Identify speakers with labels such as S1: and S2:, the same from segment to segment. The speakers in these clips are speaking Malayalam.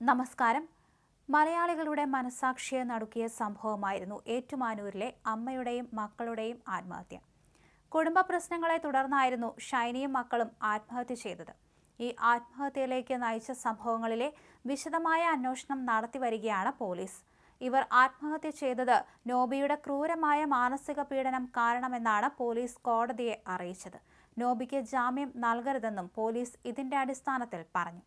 S1: നമസ്കാരം. മലയാളികളുടെ മനസാക്ഷിയെ നടുക്കിയ സംഭവമായിരുന്നു ഏറ്റുമാനൂരിലെ അമ്മയുടെയും മക്കളുടെയും ആത്മഹത്യ. കുടുംബ പ്രശ്നങ്ങളെ തുടർന്നായിരുന്നു ഷൈനിയും മക്കളും ആത്മഹത്യ ചെയ്തത്. ഈ ആത്മഹത്യയിലേക്ക് നയിച്ച സംഭവങ്ങളിലെ വിശദമായ അന്വേഷണം നടത്തി വരികയാണ് പോലീസ്. ഇവർ ആത്മഹത്യ ചെയ്തത് നോബിയുടെ ക്രൂരമായ മാനസിക പീഡനം കാരണമെന്നാണ് പോലീസ് കോടതിയെ അറിയിച്ചത്. നോബിക്ക് ജാമ്യം നൽകരുതെന്നും പോലീസ് ഇതിന്റെ അടിസ്ഥാനത്തിൽ പറഞ്ഞു.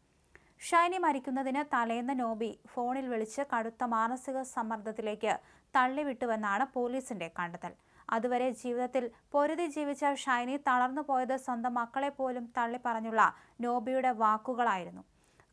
S1: ഷൈനി മരിക്കുന്നതിന് തലേന്ന് നോബി ഫോണിൽ വിളിച്ച് കടുത്ത മാനസിക സമ്മർദ്ദത്തിലേക്ക് തള്ളിവിട്ടുവെന്നാണ് പോലീസിന്റെ കണ്ടെത്തൽ. അതുവരെ ജീവിതത്തിൽ പൊരുതി ജീവിച്ച ഷൈനി തളർന്നു പോയത് സ്വന്തം മക്കളെ പോലും തള്ളിപ്പറഞ്ഞുള്ള നോബിയുടെ വാക്കുകളായിരുന്നു.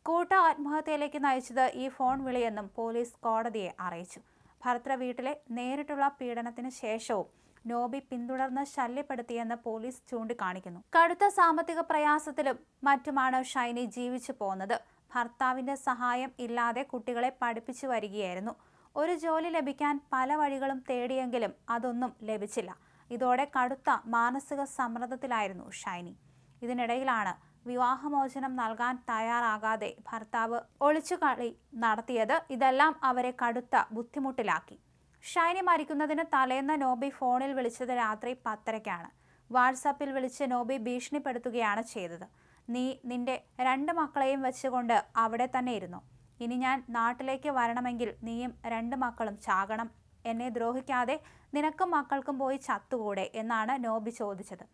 S1: കൂട്ട ആത്മഹത്യയിലേക്ക് നയിച്ചത് ഈ ഫോൺ വിളിയെന്നും പോലീസ് കോടതിയെ അറിയിച്ചു. ഭർത്തൃ വീട്ടിലെ നേരിട്ടുള്ള പീഡനത്തിന് ശേഷവും നോബി പിന്തുടർന്ന് ശല്യപ്പെടുത്തിയെന്ന് പോലീസ് ചൂണ്ടിക്കാണിക്കുന്നു. കടുത്ത സാമ്പത്തിക പ്രയാസത്തിലും മറ്റുമാണ് ഷൈനി ജീവിച്ചു പോന്നത്. ഭർത്താവിന്റെ സഹായം ഇല്ലാതെ കുട്ടികളെ പഠിപ്പിച്ചു വരികയായിരുന്നു. ഒരു ജോലി ലഭിക്കാൻ പല വഴികളും തേടിയെങ്കിലും അതൊന്നും ലഭിച്ചില്ല. ഇതോടെ കടുത്ത മാനസിക സമ്മർദ്ദത്തിലായിരുന്നു ഷൈനി. ഇതിനിടയിലാണ് വിവാഹമോചനം നൽകാൻ തയ്യാറാകാതെ ഭർത്താവ് ഒളിച്ചുകളി നടത്തിയത്. ഇതെല്ലാം അവരെ കടുത്ത ബുദ്ധിമുട്ടിലാക്കി. ഷൈനി മരിക്കുന്നതിന് തലേന്ന് നോബി ഫോണിൽ വിളിച്ചത് രാത്രി പത്തരയ്ക്കാണ്. വാട്സാപ്പിൽ വിളിച്ച് നോബി ഭീഷണിപ്പെടുത്തുകയാണ് ചെയ്തത്. നീ നിന്റെ രണ്ട് മക്കളെയും വെച്ചുകൊണ്ട് അവിടെ തന്നെ ഇരുന്നു. ഇനി ഞാൻ നാട്ടിലേക്ക് വരണമെങ്കിൽ നീയും രണ്ട് മക്കളും ചാകണം. എന്നെ ദ്രോഹിക്കാതെ നിനക്കും മക്കൾക്കും പോയി ചത്തുകൂടെ എന്നാണ് നോബി ചോദിച്ചത്.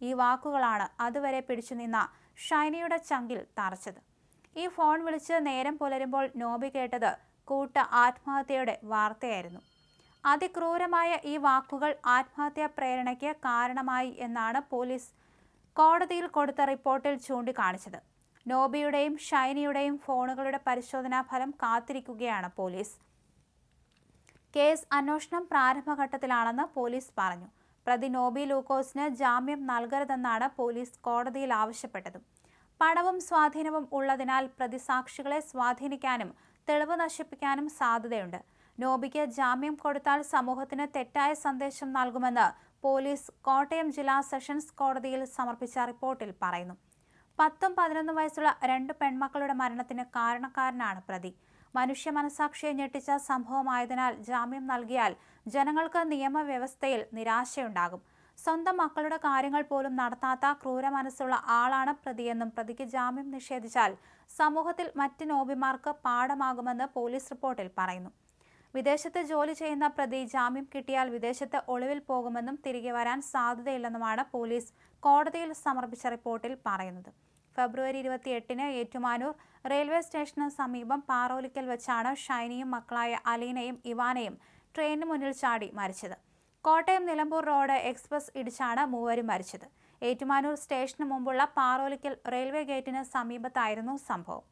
S1: ഈ വാക്കുകളാണ് അതുവരെ പിടിച്ചു നിന്ന ഷൈനിയുടെ ചങ്കിൽ തറച്ചത്. ഈ ഫോൺ വിളിച്ച് നേരം പുലരുമ്പോൾ നോബി കേട്ടത് കൂട്ട ആത്മഹത്യയുടെ വാർത്തയായിരുന്നു. അതിക്രൂരമായ ഈ വാക്കുകൾ ആത്മഹത്യാ പ്രേരണയ്ക്ക് കാരണമായി എന്നാണ് പോലീസ് കോടതിയിൽ കൊടുത്ത റിപ്പോർട്ടിൽ ചൂണ്ടിക്കാണിച്ചത്. നോബിയുടെയും ഷൈനിയുടെയും ഫോണുകളുടെ പരിശോധനാ ഫലം കാത്തിരിക്കുകയാണ് പോലീസ്. കേസ് അന്വേഷണം പ്രാരംഭഘട്ടത്തിലാണെന്ന് പോലീസ് പറഞ്ഞു. പ്രതി നോബി ലൂക്കോസിന് ജാമ്യം നൽകരുതെന്നാണ് പോലീസ് കോടതിയിൽ ആവശ്യപ്പെട്ടത്. പണവും സ്വാധീനവും ഉള്ളതിനാൽ പ്രതിസാക്ഷികളെ സ്വാധീനിക്കാനും തെളിവ് നശിപ്പിക്കാനും സാധ്യതയുണ്ട്. നോബിക്ക് ജാമ്യം കൊടുത്താൽ സമൂഹത്തിന് തെറ്റായ സന്ദേശം നൽകുമെന്ന് പോലീസ് കോട്ടയം ജില്ലാ സെഷൻസ് കോടതിയിൽ സമർപ്പിച്ച റിപ്പോർട്ടിൽ പറയുന്നു. പത്തും പതിനൊന്നും വയസ്സുള്ള രണ്ട് പെൺമക്കളുടെ മരണത്തിന് കാരണക്കാരനാണ് പ്രതി. മനുഷ്യ മനസാക്ഷിയെ ഞെട്ടിച്ച സംഭവമായതിനാൽ ജാമ്യം നൽകിയാൽ ജനങ്ങൾക്ക് നിയമവ്യവസ്ഥയിൽ നിരാശയുണ്ടാകും. സ്വന്തം മക്കളുടെ കാര്യങ്ങൾ പോലും നടത്താത്ത ക്രൂര മനസ്സുള്ള ആളാണ് പ്രതിയെന്നും പ്രതിക്ക് ജാമ്യം നിഷേധിച്ചാൽ സമൂഹത്തിൽ മറ്റ് നോബിമാർക്ക് പാഠമാകുമെന്ന് പോലീസ് റിപ്പോർട്ടിൽ പറയുന്നു. വിദേശത്ത് ജോലി ചെയ്യുന്ന പ്രതി ജാമ്യം കിട്ടിയാൽ വിദേശത്ത് ഒളിവിൽ പോകുമെന്നും തിരികെ വരാൻ സാധ്യതയില്ലെന്നുമാണ് പോലീസ് കോടതിയിൽ സമർപ്പിച്ച റിപ്പോർട്ടിൽ പറയുന്നത്. ഫെബ്രുവരി ഇരുപത്തി എട്ടിന് ഏറ്റുമാനൂർ റെയിൽവേ സ്റ്റേഷന് സമീപം പാറോലിക്കൽ വെച്ചാണ് ഷൈനിയും മക്കളായ അലീനയും ഇവാനയും ട്രെയിനിന് മുന്നിൽ ചാടി മരിച്ചത്. കോട്ടയം നിലമ്പൂർ റോഡ് എക്സ്പ്രസ് ഇടിച്ചാണ് മൂവരും മരിച്ചത്. ഏറ്റുമാനൂർ സ്റ്റേഷന് മുമ്പുള്ള പാറോലിക്കൽ റെയിൽവേ ഗേറ്റിന് സമീപത്തായിരുന്നു സംഭവം.